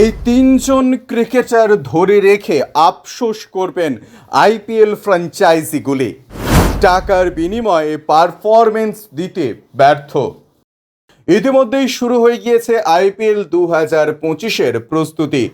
এই তিনজন ক্রিকেটার ধরে রেখে আফসোস করবেন আইপিএল ফ্র্যাঞ্চাইজিগুলি। টাকার বিনিময়ে পারফরমেন্স দিতে ব্যর্থ। ইতিমধ্যেই শুরু হয়ে গিয়েছে আইপিএল দু হাজার পঁচিশের প্রস্তুতি।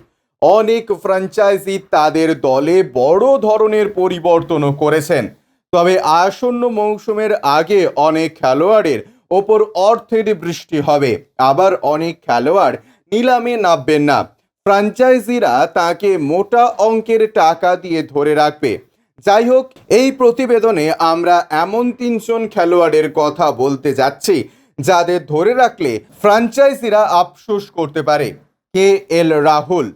অনেক ফ্র্যাঞ্চাইজি তাদের দলে বড় ধরনের পরিবর্তনও করেছেন। তবে আসন্ন মৌসুমের আগে অনেক খেলোয়াড়ের ওপর অর্থের বৃষ্টি হবে। আবার অনেক খেলোয়াড় নিলামে নামবেন না। ফ্র্যাঞ্চাইজিরা তাকে মোটা অঙ্কের টাকা দিয়ে ধরে রাখবে। যাই হোক, এই প্রতিবেদনে আমরা এমন তিনজন খেলোয়াড়ের কথা বলতে যাচ্ছি, যাদের ধরে রাখলে ফ্র্যাঞ্চাইজিরা আফসোস করতে পারে। কে এল রাহুল।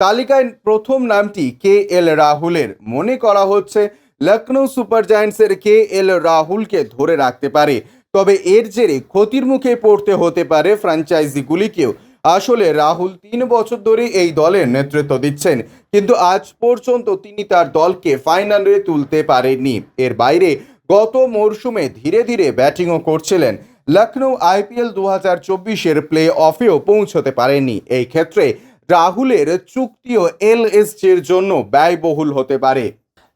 তালিকায় প্রথম নামটি কে এল রাহুলের। মনে করা হচ্ছে লখনৌ সুপার জায়ান্টসের কে এল রাহুলকে ধরে রাখতে পারে। তবে এর জেরে ক্ষতির মুখে পড়তে হতে পারে ফ্র্যাঞ্চাইজিগুলিকেও আসলে রাহুল তিন বছর ধরে এই দলের নেতৃত্ব দিচ্ছেন, কিন্তু আজ পর্যন্ত তিনি তার দলকে ফাইনালে তুলতে পারেননি। এর বাইরে গত মরশুমে ধীরে ধীরে ব্যাটিংও করছিলেন। লখনৌ আইপিএল দু হাজার চব্বিশের প্লে অফেও পৌঁছতে পারেননি। এই ক্ষেত্রে রাহুলের চুক্তিও এলএসজির জন্য ব্যয়বহুল হতে পারে।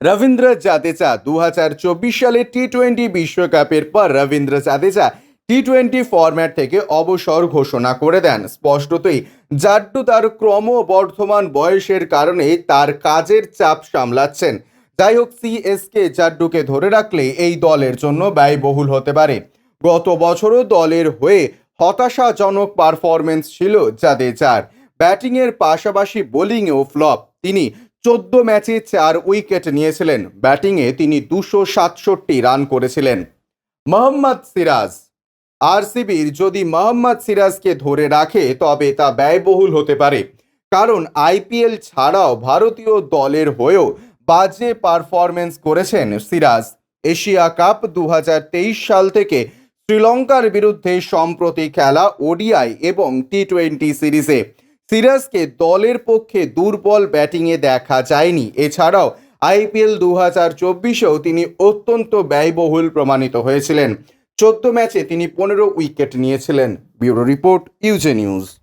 রবীন্দ্র জাদেজা দু হাজার চব্বিশ সালে টি টোয়েন্টি বিশ্বকাপের পর Ravindra Jadeja T twenty format থেকে অবসর ঘোষণা করে দেন। স্পষ্টতই, জাড্ডু তার ক্রমবর্ধমান বয়সের কারণে তার কাজের চাপ সামলাচ্ছেন। যাই হোক সিএসকে জাড্ডুকে ধরে রাখলে এই দলের জন্য ব্যয়বহুল হতে পারে। গত বছরও দলের হয়ে হতাশাজনক পারফরমেন্স ছিল জাদেজার ব্যাটিংয়ের পাশাপাশি বোলিংয়েও ফ্লপ। তিনি চোদ্দ ম্যাচে চার উইকেট নিয়েছিলেন। ব্যাটিংয়ে তিনি দুশো সাতষট্টি রান করেছিলেন। মোহাম্মদ সিরাজ আরসিবির যদি মোহাম্মদ সিরাজকে ধরে রাখে, তবে তা ব্যয়বহুল হতে পারে। কারণ আইপিএল ছাড়াও ভারতীয় দলের হয়েও বাজে পারফরমেন্স করেছেন সিরাজ। এশিয়া কাপ দু হাজার তেইশ সাল থেকে শ্রীলঙ্কার বিরুদ্ধে সম্প্রতি খেলা ওডিআই এবং টি টোয়েন্টি সিরিজে। সিরাজকে দলের পক্ষে দুর্বল ব্যাটিংয়ে দেখা যায়নি। এছাড়াও আইপিএল দু হাজার চব্বিশেও তিনি অত্যন্ত ব্যয়বহুল প্রমাণিত হয়েছিলেন। চোদ্দ ম্যাচে তিনি পনেরো উইকেট নিয়েছিলেন। Bureau report UJ news.